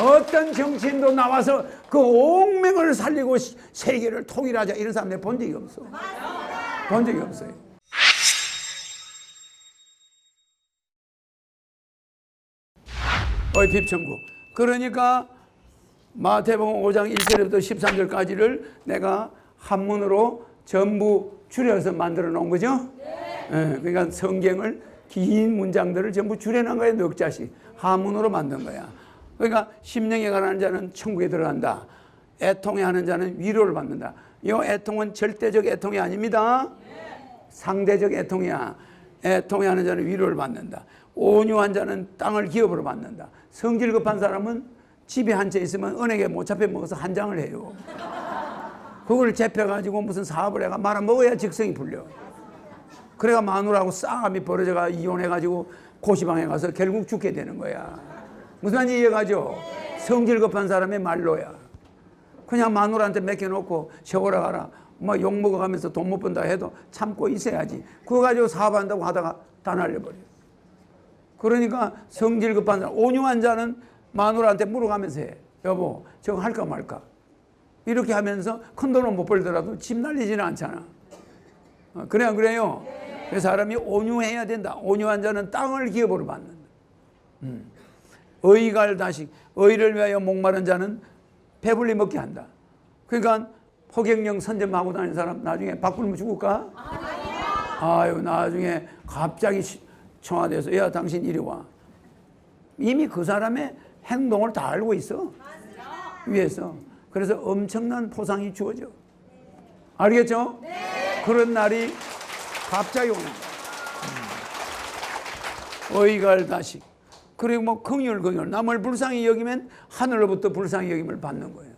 어떤 정치인도 나와서 그 옥명을 살리고 시- 세계를 통일하자 이런 사람 내가 본 적이 없어. 본 적이 없어요. 어이 핍천국. 그러니까 마태복음 5장 1절부터 13절까지를 내가 한문으로 전부 줄여서 만들어 놓은 거죠. 예, 그러니까 성경을 긴 문장들을 전부 줄여놓은 거예요. 넉 자씩 한문으로 만든 거야. 그러니까 심령에 관한 자는 천국에 들어간다. 애통해 하는 자는 위로를 받는다. 이 애통은 절대적 애통이 아닙니다. 상대적 애통이야. 애통해 하는 자는 위로를 받는다. 온유한 자는 땅을 기업으로 받는다. 성질 급한 사람은 집에 한 채 있으면 은행에 못 잡혀 먹어서 한 장을 해요. 그걸 잡혀가지고 무슨 사업을 해가 말아 먹어야 직성이 풀려. 그래가 마누라하고 싸움이 벌어져가 이혼해가지고 고시방에 가서 결국 죽게 되는 거야. 무슨 말인지 이해가죠? 성질 급한 사람의 말로야. 그냥 마누라한테 맡겨놓고 세워라 가라. 뭐욕 먹어가면서 돈 못 번다 해도 참고 있어야지. 그거 가지고 사업한다고 하다가 다 날려버려. 그러니까 성질 급한 사람, 온유한 자는 마누라한테 물어가면서 해. 여보, 저거 할까 말까? 이렇게 하면서 큰 돈은 못 벌더라도 집 날리지는 않잖아. 어, 그래 안 그래요? 그 사람이 온유해야 된다. 온유한 자는 땅을 기업으로 받는다. 음. 의갈 다식, 의를 위하여 목마른 자는 배불리 먹게 한다. 그러니까 포경령 선점하고 다니는 사람 나중에 바꾸면 죽을까? 아유 나중에 갑자기 시- 청와대에서 야 당신 이리 와. 이미 그 사람의 행동을 다 알고 있어. 위에서. 그래서 엄청난 포상이 주어져. 알겠죠? 그런 날이 갑자기 오는 거야. 음. 의갈 다식. 그리고 뭐 긍휼 긍휼 남을 불쌍히 여기면 하늘로부터 불쌍히 여김을 받는 거예요.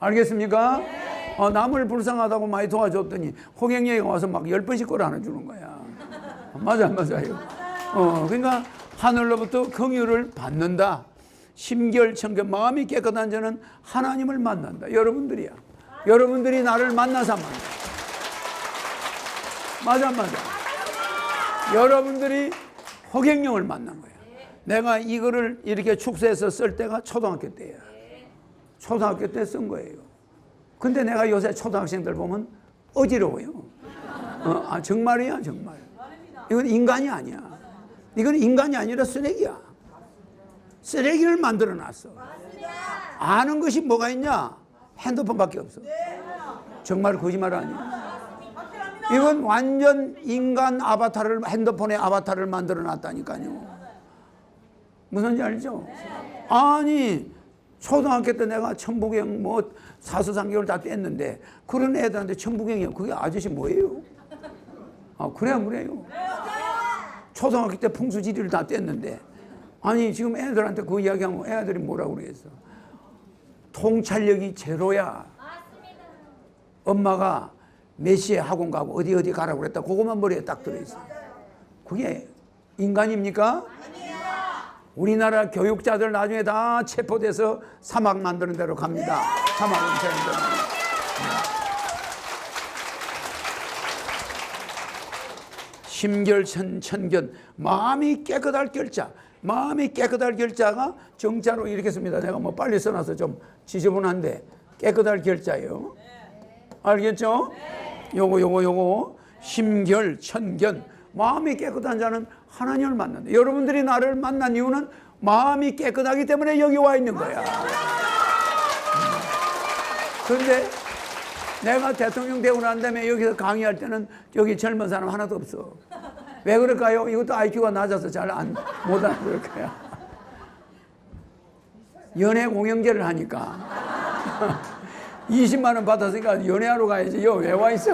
알겠습니까? 어, 남을 불쌍하다고 많이 도와줬더니 호갱이가 와서 막 열 번씩 걸 안아주는 거야. 맞아 맞아요. 어, 그러니까 하늘로부터 긍휼을 받는다. 심결 청결 마음이 깨끗한 자는 하나님을 만난다. 여러분들이야. 여러분들이 나를 만나서 만나. 맞아 맞아. 여러분들이 허경영을 만난 거야. 내가 이거를 이렇게 축소해서 쓸 때가 초등학교 때야. 초등학교 때 쓴 거예요. 근데 내가 요새 초등학생들 보면 어지러워요. 어, 아, 정말이야, 정말. 이건 인간이 아니야. 이건 인간이 아니라 쓰레기야. 쓰레기를 만들어 놨어. 아는 것이 뭐가 있냐? 핸드폰밖에 없어. 정말 거짓말 아니야. 이건 완전 인간 아바타를 핸드폰에 아바타를 만들어 놨다니까요. 무슨지 알죠? 아니 초등학교 때 내가 천부경 뭐 사서상경을 다 뗐는데 그런 애들한테 천부경이요 그게 아저씨 뭐예요? 아 그래 안 그래요? 초등학교 때 풍수지리를 다 뗐는데 아니 지금 애들한테 그 이야기하면 애들이 뭐라고 그러겠어? 통찰력이 제로야. 엄마가 몇 시에 학원 가고 어디 어디 가라고 그랬다. 그것만 머리에 딱 들어있어. 그게 인간입니까? 우리나라 교육자들 나중에 다 체포돼서 사막 만드는 대로 갑니다. 사막 은퇴는 대로. 심결천 천견 마음이 깨끗할 결자 마음이 깨끗할 결자가 정자로 이렇게 씁니다. 내가 뭐 빨리 써놔서 좀 지저분한데 깨끗할 결자예요. 알겠죠? 요거 요거 요거 심결 천견 마음이 깨끗한 자는 하나님을 만난다. 여러분들이 나를 만난 이유는 마음이 깨끗하기 때문에 여기 와 있는 거야. 그런데 내가 대통령 되고 난 다음에 여기서 강의할 때는 여기 젊은 사람 하나도 없어. 왜 그럴까요? 이것도 IQ가 낮아서 잘 안, 못 알아들을 거야. 연애 공영제를 하니까. 20만 원 받았으니까 연애하러 가야지. 여기 왜와 있어?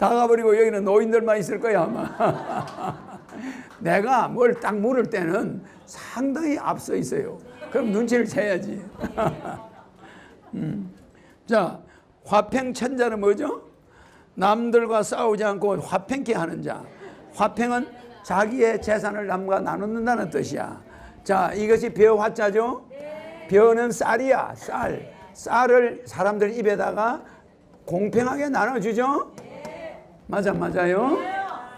다 가버리고 여기는 노인들만 있을 거야, 아마. 내가 뭘 딱 물을 때는 상당히 앞서 있어요. 그럼 눈치를 채야지. 음. 자, 화평천자는 뭐죠? 남들과 싸우지 않고 화평케 하는 자. 화평은 자기의 재산을 남과 나누는다는 뜻이야. 자, 이것이 벼 화자죠? 벼는 쌀이야, 쌀. 쌀을 사람들 입에다가 공평하게 나눠주죠? 맞아, 맞아요?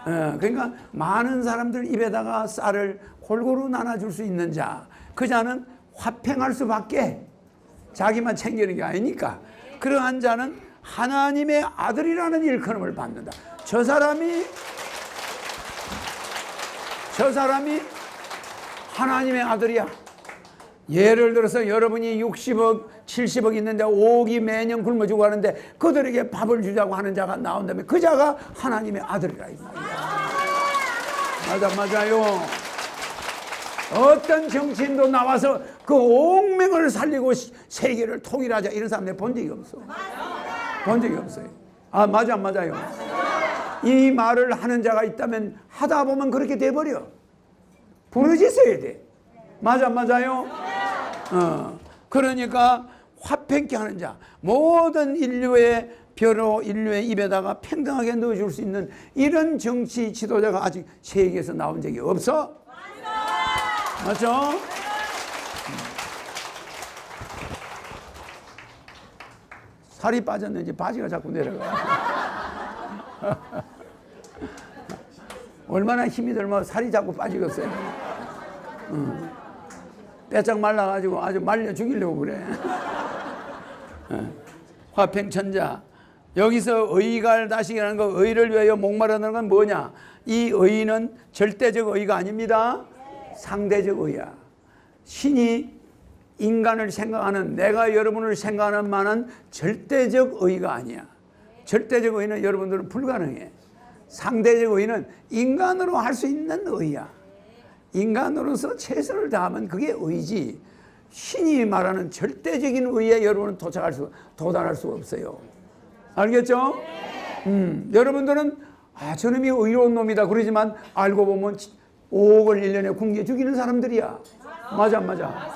어, 그러니까 많은 사람들 입에다가 쌀을 골고루 나눠줄 수 있는 자, 그 자는 화평할 수밖에 자기만 챙기는 게 아니니까 그러한 자는 하나님의 아들이라는 일컬음을 받는다. 저 사람이 저 사람이 하나님의 아들이야. 예를 들어서 여러분이 60억, 70억 있는데 5억이 매년 굶어 죽어 하는데 그들에게 밥을 주자고 하는 자가 나온다면 그 자가 하나님의 아들이라 이 말이야. 맞아, 맞아요. 어떤 정치인도 나와서 그 옥명을 살리고 시- 세계를 통일하자 이런 사람 내가 본 적이 없어. 본 적이 없어요. 아, 맞아, 맞아요. 이 말을 하는 자가 있다면 하다 보면 그렇게 돼버려. 부러지셔야 돼. 맞아, 맞아요. 어, 그러니까 화평케 하는 자, 모든 인류의 벼로 인류의 입에다가 평등하게 넣어줄 수 있는 이런 정치 지도자가 아직 세계에서 나온 적이 없어. 맞죠? 음. 살이 빠졌는지 바지가 자꾸 내려가. 얼마나 힘이 들면 살이 자꾸 빠지겠어요. 응. 빼짝 말라가지고 아주 말려 죽이려고 그래. 예. 화평천자. 여기서 의갈 다시기라는 거 의를 위하여 목마르다는 건 뭐냐? 이 의는 절대적 의가 아닙니다. 상대적 의야. 신이 인간을 생각하는 내가 여러분을 생각하는 만한 절대적 의가 아니야. 절대적 의는 여러분들은 불가능해. 상대적 의는 인간으로 할 수 있는 의야. 인간으로서 최선을 다하면 그게 의지. 신이 말하는 절대적인 의에 여러분은 도착할 수, 도달할 수가 없어요. 알겠죠? 음, 여러분들은 아, 저놈이 의로운 놈이다 그러지만 알고 보면 5억을 1년에 굶겨 죽이는 사람들이야. 맞아, 맞아.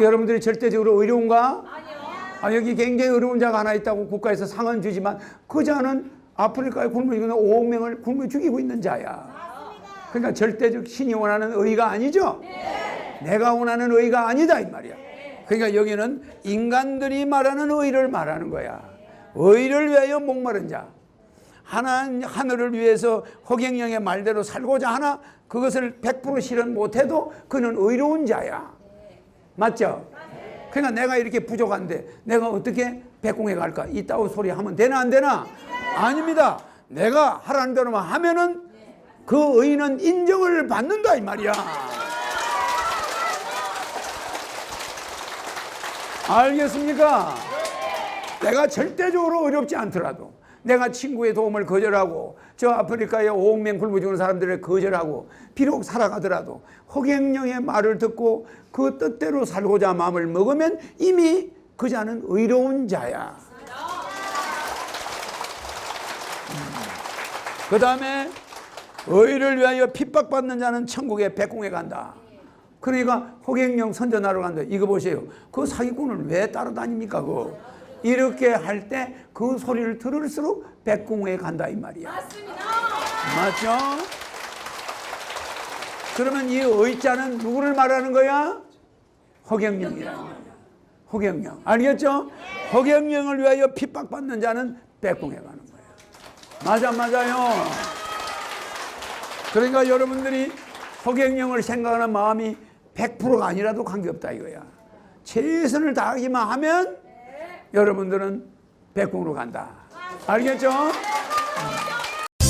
여러분들이 절대적으로 의로운가? 아, 여기 굉장히 어려운 자가 하나 있다고 국가에서 상은 주지만 그 자는 아프리카에 굶어 죽이는 5억 명을 굶어 죽이고 있는 자야. 그러니까 절대적 신이 원하는 의가 아니죠? 내가 원하는 의가 아니다 이 말이야. 그러니까 여기는 인간들이 말하는 의를 말하는 거야. 의를 위하여 목마른 자. 하나 하늘을 위해서 허경영의 말대로 살고자 하나 그것을 100% 실현 못해도 그는 의로운 자야. 맞죠? 그러니까 내가 이렇게 부족한데 내가 어떻게 백공에 갈까? 이따위 소리 하면 되나 안 되나? 아닙니다. 내가 하라는 대로만 하면은 그 의는 인정을 받는다 이 말이야. 알겠습니까? 내가 절대적으로 어렵지 않더라도 내가 친구의 도움을 거절하고 저 아프리카에 5억 명 굶어 죽는 사람들을 거절하고 비록 살아가더라도 허경영의 말을 듣고 그 뜻대로 살고자 마음을 먹으면 이미 그 자는 의로운 자야. 그 다음에 의를 위하여 핍박받는 자는 천국의 백공에 간다. 그러니까 호갱령 선전하러 간다. 이거 보세요. 그 사기꾼을 왜 따라다닙니까? 그 이렇게 할 때 그 소리를 들을수록 백공에 간다 이 말이야. 맞죠? 그러면 이 의자는 누구를 말하는 거야? 허경영이라는 거야. 허경영. 알겠죠? 허경영을 위하여 핍박받는 자는 백공에 가는 거야. 맞아, 맞아요. 그러니까 여러분들이 허경영을 생각하는 마음이 100%가 아니라도 관계없다 이거야. 최선을 다하기만 하면 여러분들은 백공으로 간다. 알겠죠?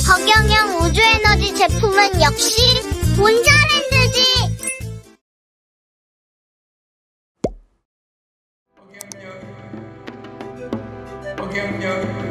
허경영 우주에너지 제품은 역시 본자랜드지. 허경영